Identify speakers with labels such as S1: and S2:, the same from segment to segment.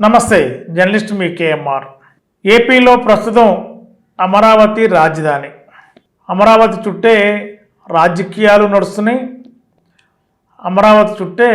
S1: నమస్తే జర్నలిస్ట్ మీ కేఎంఆర్. ఏపీలో ప్రస్తుతం అమరావతి రాజధాని. అమరావతి చుట్టే రాజకీయాలు నడుస్తున్నాయి. అమరావతి చుట్టే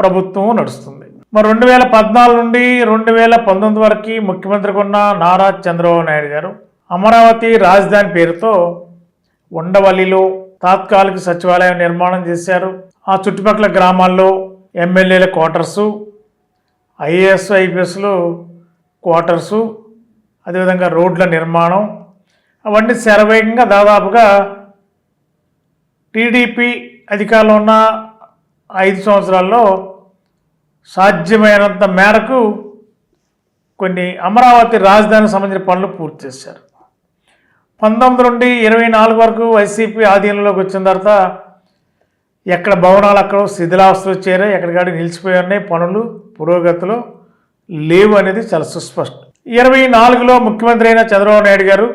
S1: ప్రభుత్వం నడుస్తుంది. మరి రెండు వేల పద్నాలుగు నుండి రెండు వేల పంతొమ్మిది వరకు ముఖ్యమంత్రిగా ఉన్న నారా చంద్రబాబు నాయుడు గారు అమరావతి రాజధాని పేరుతో ఉండవల్లిలో తాత్కాలిక సచివాలయం నిర్మాణం చేశారు. ఆ చుట్టుపక్కల గ్రామాల్లో ఎమ్మెల్యేల క్వార్టర్సు ఐఏఎస్ ఐపీఎస్లు క్వార్టర్సు అదేవిధంగా రోడ్ల నిర్మాణం అవన్నీ శరవేగంగా దాదాపుగా టీడీపీ అధికారంలో ఉన్న ఐదు సంవత్సరాల్లో సాధ్యమైనంత మేరకు కొన్ని అమరావతి రాజధానికి సంబంధించిన పనులు పూర్తి చేశారు. పంతొమ్మిది నుండి ఇరవై నాలుగు వరకు వైసీపీ ఆధీనంలోకి వచ్చిన తర్వాత ఎక్కడ భవనాలు అక్కడ శిథిలావస్థలు చేరాయి ఎక్కడికాడికి నిలిచిపోయి ఉన్నాయి పనులు. పురోగతిలో లేవు అనేది చాలా సుస్పష్టం. ఇరవై నాలుగులో ముఖ్యమంత్రి అయిన చంద్రబాబు నాయుడు గారు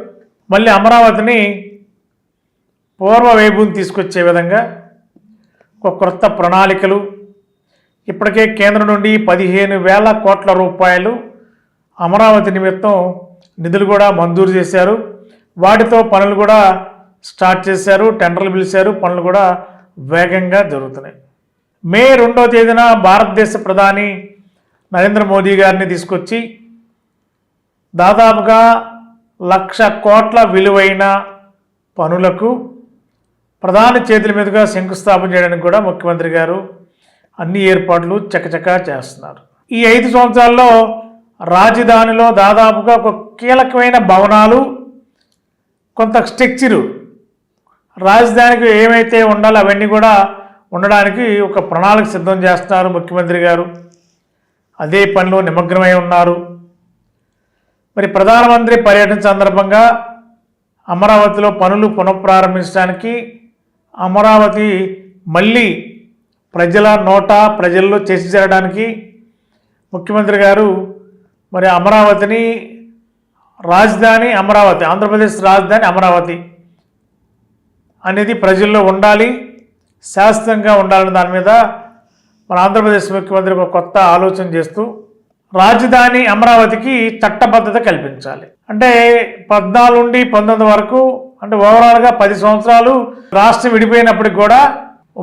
S1: మళ్ళీ అమరావతిని పూర్వ వైభవం తీసుకొచ్చే విధంగా ఒక క్రొత్త ప్రణాళికలు ఇప్పటికే కేంద్రం నుండి పదిహేను వేల కోట్ల రూపాయలు అమరావతి నిమిత్తం నిధులు కూడా మంజూరు చేశారు. వాటితో పనులు కూడా స్టార్ట్ చేశారు టెండర్లు పిలిచారు పనులు కూడా వేగంగా జరుగుతున్నాయి. మే రెండవ తేదీన భారతదేశ ప్రధాని నరేంద్ర మోదీ గారిని తీసుకొచ్చి దాదాపుగా లక్ష కోట్ల విలువైన పనులకు ప్రధాని చేతుల మీదుగా శంకుస్థాపన చేయడానికి కూడా ముఖ్యమంత్రి గారు అన్ని ఏర్పాట్లు చకచకా చేస్తున్నారు. ఈ ఐదు సంవత్సరాల్లో రాజధానిలో దాదాపుగా ఒక కీలకమైన భవనాలు కొంత స్ట్రక్చరు రాజధానికి ఏమైతే ఉండాలో అవన్నీ కూడా ఉండడానికి ఒక ప్రణాళిక సిద్ధం చేస్తున్నారు ముఖ్యమంత్రి గారు. అదే పనిలో నిమగ్నమై ఉన్నారు. మరి ప్రధానమంత్రి పర్యటన సందర్భంగా అమరావతిలో పనులు పునఃప్రారంభించడానికి అమరావతి మళ్ళీ ప్రజల నోట ప్రజల్లో చేసి జరగడానికి ముఖ్యమంత్రి గారు మరి అమరావతిని రాజధాని అమరావతి ఆంధ్రప్రదేశ్ రాజధాని అమరావతి అనేది ప్రజల్లో ఉండాలి శాశ్వతంగా ఉండాలని దాని మీద మన ఆంధ్రప్రదేశ్ ముఖ్యమంత్రి ఒక కొత్త ఆలోచన చేస్తూ రాజధాని అమరావతికి చట్టబద్ధత కల్పించాలి. అంటే పద్నాలుగు నుండి పంతొమ్మిది వరకు అంటే ఓవరాల్గా పది సంవత్సరాలు రాష్ట్రం విడిపోయినప్పటికి కూడా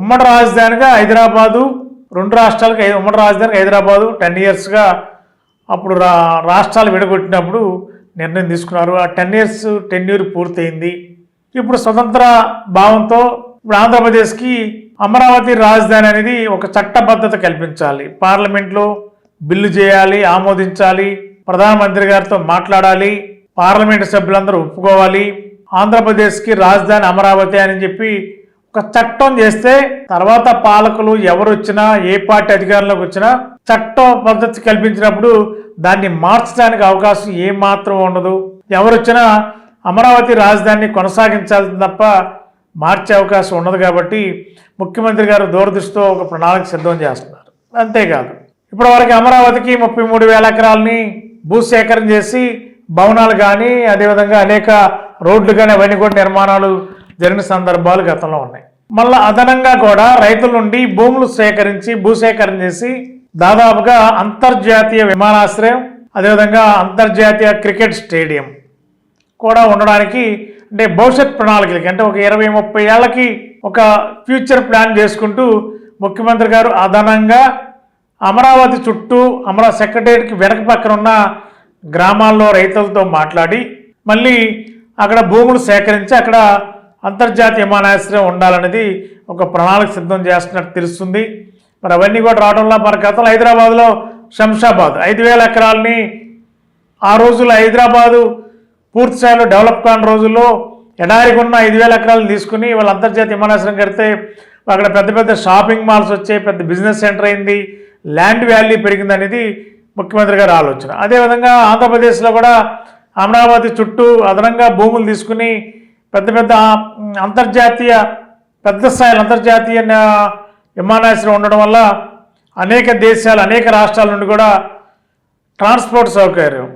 S1: ఉమ్మడి రాజధానిగా హైదరాబాదు రెండు రాష్ట్రాలకు ఉమ్మడి రాజధానికి హైదరాబాదు టెన్ ఇయర్స్గా అప్పుడు రా రాష్ట్రాలు విడగొట్టినప్పుడు నిర్ణయం తీసుకున్నారు. ఆ టెన్ ఇయర్స్ టెన్యూర్ పూర్తయింది. ఇప్పుడు స్వతంత్ర భావంతో ఇప్పుడు ఆంధ్రప్రదేశ్కి అమరావతి రాజధాని అనేది ఒక చట్టబద్ధత కల్పించాలి. పార్లమెంట్లో బిల్లు చేయాలి ఆమోదించాలి ప్రధానమంత్రి గారితో మాట్లాడాలి పార్లమెంటు సభ్యులందరూ ఒప్పుకోవాలి ఆంధ్రప్రదేశ్కి రాజధాని అమరావతి అని చెప్పి ఒక చట్టం చేస్తే తర్వాత పాలకులు ఎవరు వచ్చినా ఏ పార్టీ అధికారంలోకి వచ్చినా చట్ట పద్ధతి కల్పించినప్పుడు దాన్ని మార్చడానికి అవకాశం ఏమాత్రం ఉండదు. ఎవరు వచ్చినా అమరావతి రాజధానిని కొనసాగించాల్సింది తప్ప మార్చే అవకాశం ఉండదు కాబట్టి ముఖ్యమంత్రి గారు దూరదృష్టితో ఒక ప్రణాళిక సిద్ధం చేస్తున్నారు. అంతేకాదు ఇప్పటివరకు అమరావతికి ముప్పై మూడు వేల ఎకరాలని భూసేకరణ చేసి భవనాలు కానీ అదేవిధంగా అనేక రోడ్లు కానీ అవన్నీ కూడా నిర్మాణాలు జరిగిన సందర్భాలు గతంలో ఉన్నాయి. మళ్ళీ అదనంగా కూడా రైతుల నుండి భూములు సేకరించి భూసేకరణ చేసి దాదాపుగా అంతర్జాతీయ విమానాశ్రయం అదేవిధంగా అంతర్జాతీయ క్రికెట్ స్టేడియం కూడా ఉండడానికి అంటే భవిష్యత్ ప్రణాళికలకి అంటే ఒక ఇరవై ముప్పై ఏళ్ళకి ఒక ఫ్యూచర్ ప్లాన్ చేసుకుంటూ ముఖ్యమంత్రి గారు అదనంగా అమరావతి చుట్టూ అమరా సెక్రటేరియట్కి వెనక పక్కన ఉన్న గ్రామాల్లో రైతులతో మాట్లాడి మళ్ళీ అక్కడ భూములు సేకరించి అక్కడ అంతర్జాతీయ విమానాశ్రయం ఉండాలనేది ఒక ప్రణాళిక సిద్ధం చేస్తున్నట్టు తెలుస్తుంది. మరి అవన్నీ కూడా రావడంలో మన గతంలో హైదరాబాద్లో శంషాబాద్. ఐదు వేల ఎకరాలని ఆ రోజుల్లో హైదరాబాదు పూర్తి స్థాయిలో డెవలప్ కాని రోజుల్లో ఎడారికి ఉన్న ఐదు వేల ఎకరాలను తీసుకుని వాళ్ళు అంతర్జాతీయ విమానాశ్రయం కడితే అక్కడ పెద్ద పెద్ద షాపింగ్ మాల్స్ వచ్చాయి పెద్ద బిజినెస్ సెంటర్ అయింది ల్యాండ్ వాల్యూ పెరిగింది అనేది ముఖ్యమంత్రి గారి ఆలోచన. అదేవిధంగా ఆంధ్రప్రదేశ్లో కూడా అమరావతి చుట్టూ అదనంగా భూములు తీసుకుని పెద్ద పెద్ద అంతర్జాతీయ పెద్ద స్థాయిలో అంతర్జాతీయ విమానాశ్రయం ఉండడం వల్ల అనేక దేశాలు అనేక రాష్ట్రాల నుండి కూడా ట్రాన్స్పోర్ట్ సౌకర్యం.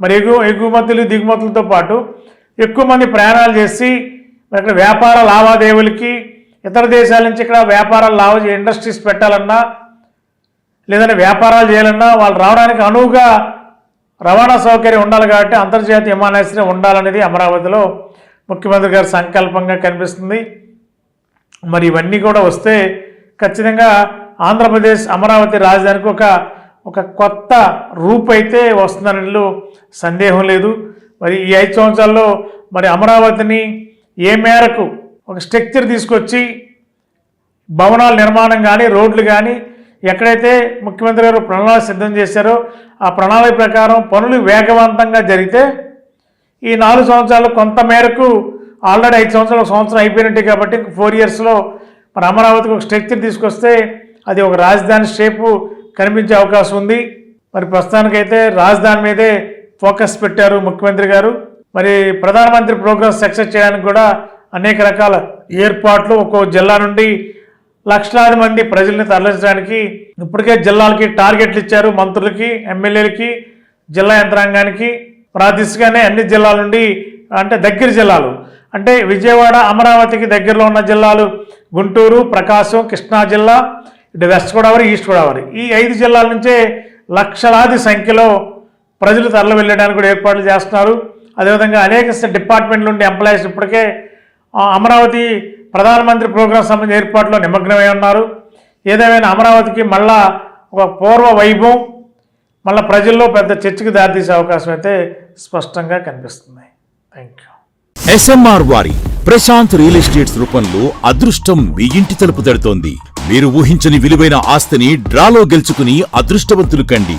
S1: మరి ఎగు ఎగుమతులు దిగుమతులతో పాటు ఎక్కువ మంది ప్రయాణాలు చేసి మరి ఇక్కడ వ్యాపార లావాదేవీలకి ఇతర దేశాల నుంచి ఇక్కడ వ్యాపారాలు లావ ఇండస్ట్రీస్ పెట్టాలన్నా లేదంటే వ్యాపారాలు చేయాలన్నా వాళ్ళు రావడానికి అనువుగా రవాణా సౌకర్యం ఉండాలి కాబట్టి అంతర్జాతీయ విమానాశ్రయం ఉండాలనేది అమరావతిలో ముఖ్యమంత్రి గారి సంకల్పంగా కనిపిస్తుంది. మరి ఇవన్నీ కూడా వస్తే ఖచ్చితంగా ఆంధ్రప్రదేశ్ అమరావతి రాజధానికి ఒక ఒక కొత్త రూపు అయితే వస్తుందనలో సందేహం లేదు. మరి ఈ ఐదు సంవత్సరాల్లో మరి అమరావతిని ఏ మేరకు ఒక స్ట్రక్చర్ తీసుకొచ్చి భవనాల నిర్మాణం కానీ రోడ్లు కానీ ఎక్కడైతే ముఖ్యమంత్రి గారు ప్రణాళిక సిద్ధం చేశారో ఆ ప్రణాళిక ప్రకారం పనులు వేగవంతంగా జరిగితే ఈ నాలుగు సంవత్సరాలు కొంత మేరకు ఆల్రెడీ ఐదు సంవత్సరాలు సంవత్సరం అయిపోయినట్టు కాబట్టి ఫోర్ ఇయర్స్లో మరి అమరావతికి ఒక స్ట్రక్చర్ తీసుకొస్తే అది ఒక రాజధాని షేపు కనిపించే అవకాశం ఉంది. మరి ప్రస్తుతానికైతే రాజధాని మీదే ఫోకస్ పెట్టారు ముఖ్యమంత్రి గారు. మరి ప్రధానమంత్రి ప్రోగ్రెస్ సక్సెస్ చేయడానికి కూడా అనేక రకాల ఏర్పాట్లు ఒక్కో జిల్లా నుండి లక్షలాది మంది ప్రజల్ని తరలించడానికి ఇప్పటికే జిల్లాలకి టార్గెట్లు ఇచ్చారు మంత్రులకి ఎమ్మెల్యేలకి జిల్లా యంత్రాంగానికి. మరి అన్ని జిల్లాల నుండి అంటే దగ్గర జిల్లాలు. అంటే విజయవాడ అమరావతికి దగ్గరలో ఉన్న జిల్లాలు గుంటూరు ప్రకాశం కృష్ణా జిల్లా ఇటు వెస్ట్ గోదావరి ఈస్ట్ గోదావరి. ఈ ఐదు జిల్లాల నుంచే లక్షలాది సంఖ్యలో ప్రజలు తరలి వెళ్ళడానికి కూడా ఏర్పాట్లు చేస్తున్నారు. అదేవిధంగా అనేక డిపార్ట్మెంట్ల నుండి ఎంప్లాయీస్ ఇప్పటికే అమరావతి ప్రధానమంత్రి ప్రోగ్రాం సంబంధించిన ఏర్పాట్లో నిమగ్నమై ఉన్నారు. ఏదేమైనా అమరావతికి మళ్ళా ఒక పూర్వ వైభవం మళ్ళీ ప్రజల్లో పెద్ద చర్చకు దారితీసే అవకాశం అయితే స్పష్టంగా కనిపిస్తుంది. థ్యాంక్ యూ
S2: ఎస్ఎంఆర్ వారి ప్రశాంత్ రియల్ ఎస్టేట్స్ రూపంలో అదృష్టం మీ ఇంటి తలుపు తడుతోంది. మీరు ఊహించని విలువైన ఆస్తిని డ్రాలో గెలుచుకుని అదృష్టవంతులు కండి.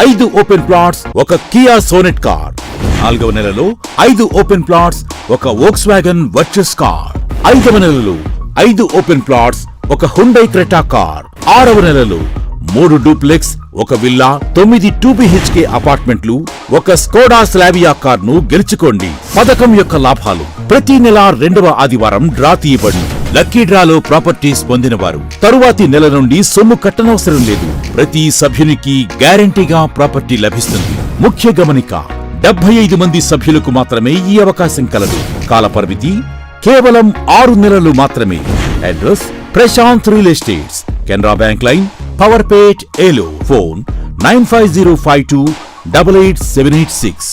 S2: ఐదు ఓపెన్ ప్లాట్స్ ఒక కియా సోనెట్ కార్. నాలుగవ నెలలో ఐదు ఓపెన్ ప్లాట్స్ ఒక వోక్స్ వ్యాగన్ వర్చస్ కార్. ఐదవ నెలలో ఐదు ఓపెన్ ప్లాట్స్ ఒక హుండై క్రెటా కార్. ఆరవ నెలలో మూడు డూప్లెక్స్ ఒక విల్లా తొమ్మిది టూ బిహెచ్కే అపార్ట్మెంట్లు ఒక స్కోడా స్లావియా కార్ను గెలుచుకోండి. పథకం యొక్క లాభాలు. ప్రతి నెల రెండవ ఆదివారం డ్రా తీయబడి. లక్కీ డ్రాలో ప్రాపర్టీస్ పొందినవారు. తరువాతి నెల నుండి సొమ్ము కట్టనవసరం లేదు. ప్రతి సభ్యునికి గ్యారంటీగా ప్రాపర్టీ లభిస్తుంది. ముఖ్య గమనిక డెబ్బై ఐదు మంది సభ్యులకు మాత్రమే ఈ అవకాశం కలదు. కాలపరిమితి కేవలం ఆరు నెలలు మాత్రమే. Address Prashanth real estates Canara bank line Powerpet ఏలో phone nine five zero five two double eight seven eight six.